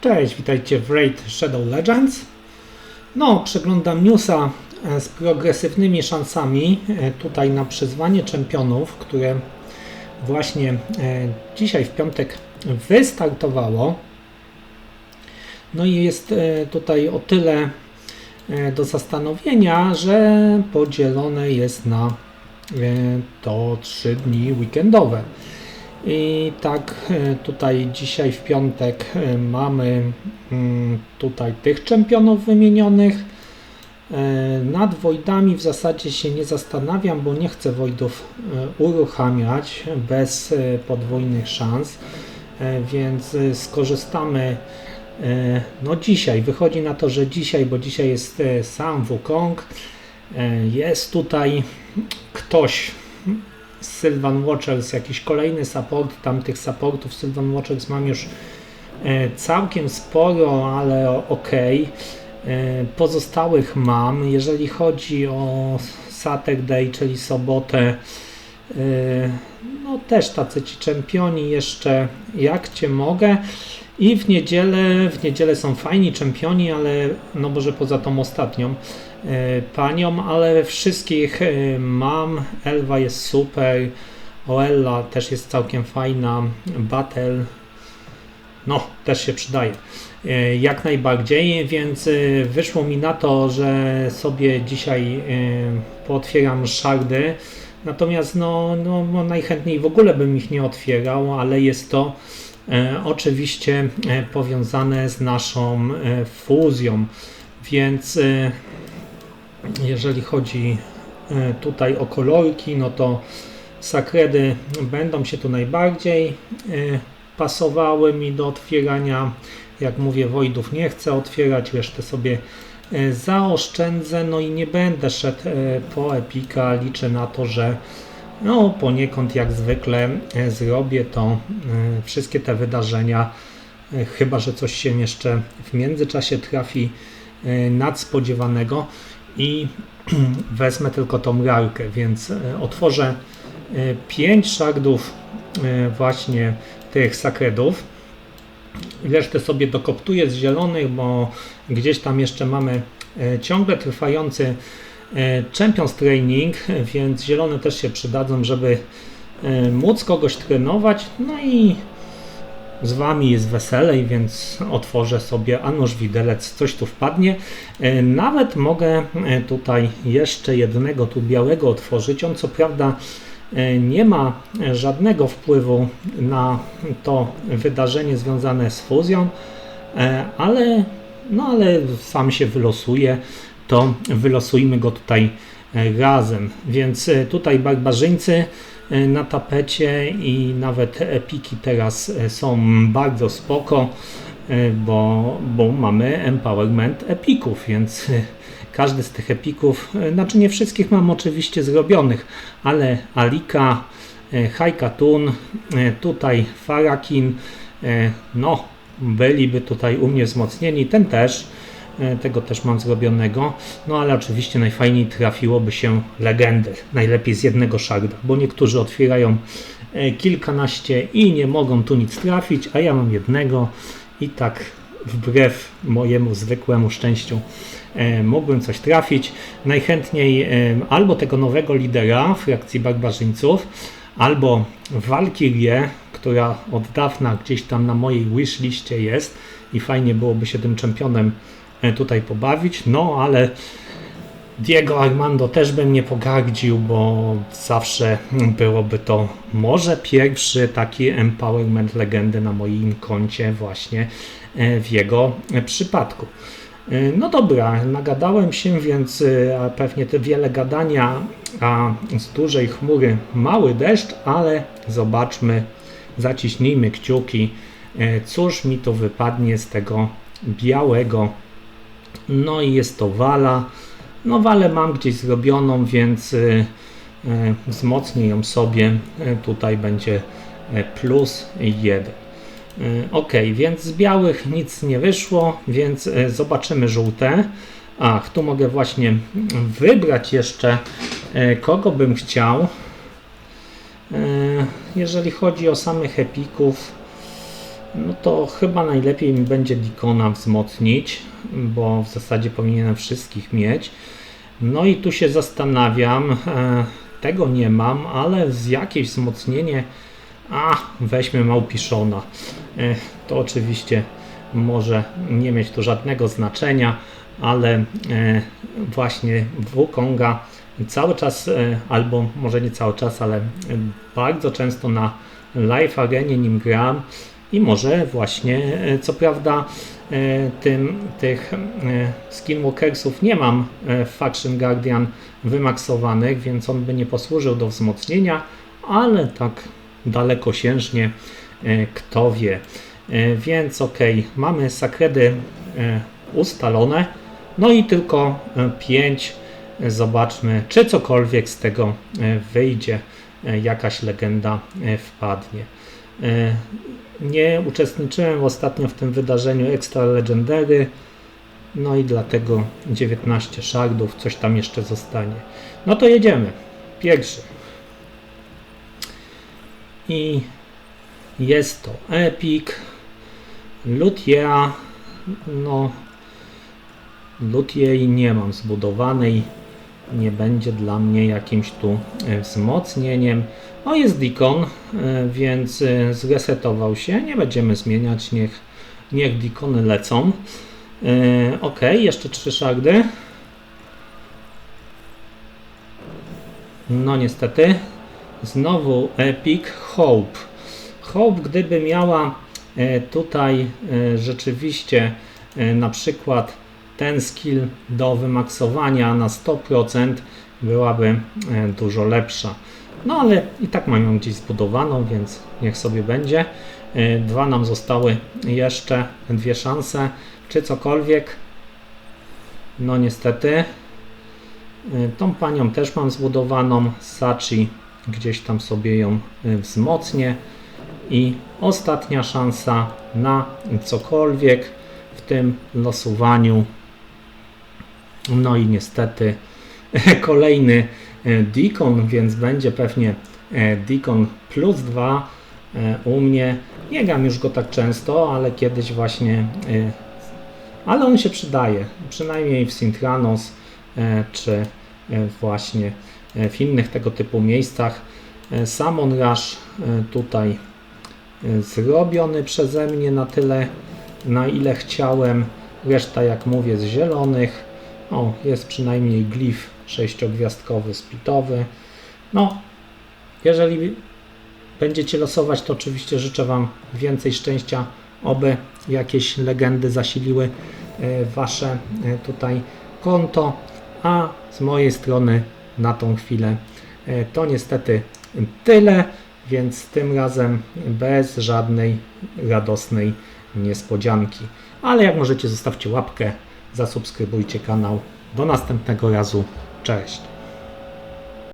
Cześć, witajcie w Raid Shadow Legends. No, przeglądam newsa e, z progresywnymi szansami e, tutaj na przyzwanie czempionów, które właśnie e, dzisiaj w piątek wystartowało. No i jest tutaj o tyle do zastanowienia, że podzielone jest na to trzy dni weekendowe. I tak e, tutaj dzisiaj w piątek e, mamy mm, tutaj tych czempionów wymienionych. E, nad Voidami w zasadzie się nie zastanawiam, bo nie chcę Voidów uruchamiać bez podwójnych szans, więc skorzystamy no dzisiaj. Wychodzi na to, że dzisiaj, bo dzisiaj jest sam Wukong, jest tutaj ktoś Sylvan Watchers, jakiś kolejny support, tam tych supportów Sylvan Watchers mam już e, całkiem sporo, ale ok. E, pozostałych mam. Jeżeli chodzi o Saturday, czyli sobotę, e, no też tacy ci czempioni jeszcze jak cię mogę. I w niedzielę, w niedzielę są fajni czempioni, ale no może poza tą ostatnią, E, panią, ale wszystkich e, mam. Elwa jest super. Oella też jest całkiem fajna. Battle no, też się przydaje. E, jak najbardziej, więc wyszło mi na to, że sobie dzisiaj pootwieram szardy. Natomiast no, no, no najchętniej w ogóle bym ich nie otwierał, ale jest to oczywiście powiązane z naszą fuzją. Więc jeżeli chodzi e, tutaj o kolorki, no to sakredy będą się tu najbardziej e, pasowały mi do otwierania. Jak mówię, Voidów nie chcę otwierać, resztę sobie e, zaoszczędzę, no i nie będę szedł po Epika. Liczę na to, że no poniekąd jak zwykle zrobię to wszystkie te wydarzenia, chyba że coś się jeszcze w międzyczasie trafi nadspodziewanego i wezmę tylko tą rarkę, więc e, otworzę 5 e, szardów e, właśnie tych sakredów. Resztę sobie dokoptuję z zielonych, bo gdzieś tam jeszcze mamy ciągle trwający Champions Training, więc zielone też się przydadzą, żeby móc kogoś trenować. No i z Wami jest weselej, więc otworzę sobie, a nóż widelec, coś tu wpadnie. E, nawet mogę e, tutaj jeszcze jednego tu białego otworzyć. On co prawda e, nie ma żadnego wpływu na to wydarzenie związane z fuzją, ale, no ale sam się wylosuje, to wylosujmy go tutaj razem. Więc tutaj barbarzyńcy E, na tapecie i nawet epiki teraz e, są bardzo spoko, e, bo, bo mamy empowerment epików, więc każdy z tych epików, znaczy nie wszystkich mam oczywiście zrobionych, ale Alika, Haikatun, tutaj Farakin, no byliby tutaj u mnie wzmocnieni, ten też, E, tego też mam zrobionego. No ale oczywiście najfajniej trafiłoby się legendy. Najlepiej z jednego szarda, bo niektórzy otwierają e, kilkanaście i nie mogą tu nic trafić, a ja mam jednego i tak wbrew mojemu zwykłemu szczęściu e, mógłbym coś trafić. Najchętniej albo tego nowego lidera frakcji barbarzyńców, albo Walkirię, która od dawna gdzieś tam na mojej wish liście jest i fajnie byłoby się tym czempionem E, tutaj pobawić, no ale Diego Armando też bym nie pogardził, bo zawsze byłoby to może pierwszy taki empowerment legendy na moim koncie właśnie e, w jego przypadku. E, no dobra, nagadałem się, więc pewnie te wiele gadania, a z dużej chmury mały deszcz, ale zobaczmy, zaciśnijmy kciuki, cóż mi to wypadnie z tego białego no i jest to wala. No walę mam gdzieś zrobioną, więc y, y, wzmocnię ją sobie. Y, tutaj będzie plus 1. Ok, więc z białych nic nie wyszło, więc zobaczymy żółte. Ach, tu mogę właśnie wybrać jeszcze kogo bym chciał. Jeżeli chodzi o samych epików, no to chyba najlepiej mi będzie Dikona wzmocnić, bo w zasadzie powinienem wszystkich mieć. No i tu się zastanawiam, e, tego nie mam, ale z jakieś wzmocnienie, a weźmy Małpiszona. E, to oczywiście może nie mieć tu żadnego znaczenia, ale e, właśnie Wukonga cały czas, albo może nie cały czas, ale bardzo często na live arenie nim gram i może właśnie, e, co prawda e, tym, tych e, skinwalkersów nie mam w Faction Guardian wymaksowanych, więc on by nie posłużył do wzmocnienia, ale tak dalekosiężnie kto wie. Więc ok, mamy sakredy ustalone, no i tylko 5. Zobaczmy, czy cokolwiek z tego wyjdzie, jakaś legenda wpadnie. E, Nie uczestniczyłem ostatnio w tym wydarzeniu Extra Legendary, no i dlatego 19 szardów, coś tam jeszcze zostanie. No to jedziemy. Pierwszy. I jest to Epic. Lutia. No. Lutiej nie mam zbudowanej. Nie będzie dla mnie jakimś tu e, wzmocnieniem. O, jest Deacon, e, więc e, zresetował się. Nie będziemy zmieniać. Niech, niech Deacony lecą. Ok, jeszcze trzy szardy. No niestety. Znowu Epic Hope. Hope, gdyby miała tutaj rzeczywiście na przykład ten skill do wymaksowania na 100% byłaby e, dużo lepsza. No ale i tak mam ją gdzieś zbudowaną, więc niech sobie będzie. E, Dwa nam zostały jeszcze, dwie szanse, czy cokolwiek. No niestety. Y, Tą panią też mam zbudowaną. Sachi gdzieś tam sobie ją wzmocnię. I ostatnia szansa na cokolwiek w tym losowaniu. No i niestety kolejny y, Deacon, więc będzie pewnie e, Deacon plus 2 u mnie. Nie gram już go tak często, ale kiedyś właśnie ale on się przydaje, przynajmniej w Sintranos e, czy e, właśnie e, w innych tego typu miejscach. E, Samon Rush e, tutaj e, zrobiony przeze mnie na tyle, na ile chciałem. Reszta, jak mówię, z zielonych. O, jest przynajmniej glif sześciogwiazdkowy, spitowy. No, jeżeli będziecie losować, to oczywiście życzę Wam więcej szczęścia, oby jakieś legendy zasiliły e, Wasze e, tutaj konto, a z mojej strony na tą chwilę e, to niestety tyle, więc tym razem bez żadnej radosnej niespodzianki. Ale jak możecie zostawcie łapkę, zasubskrybujcie kanał. Do następnego razu. Cześć.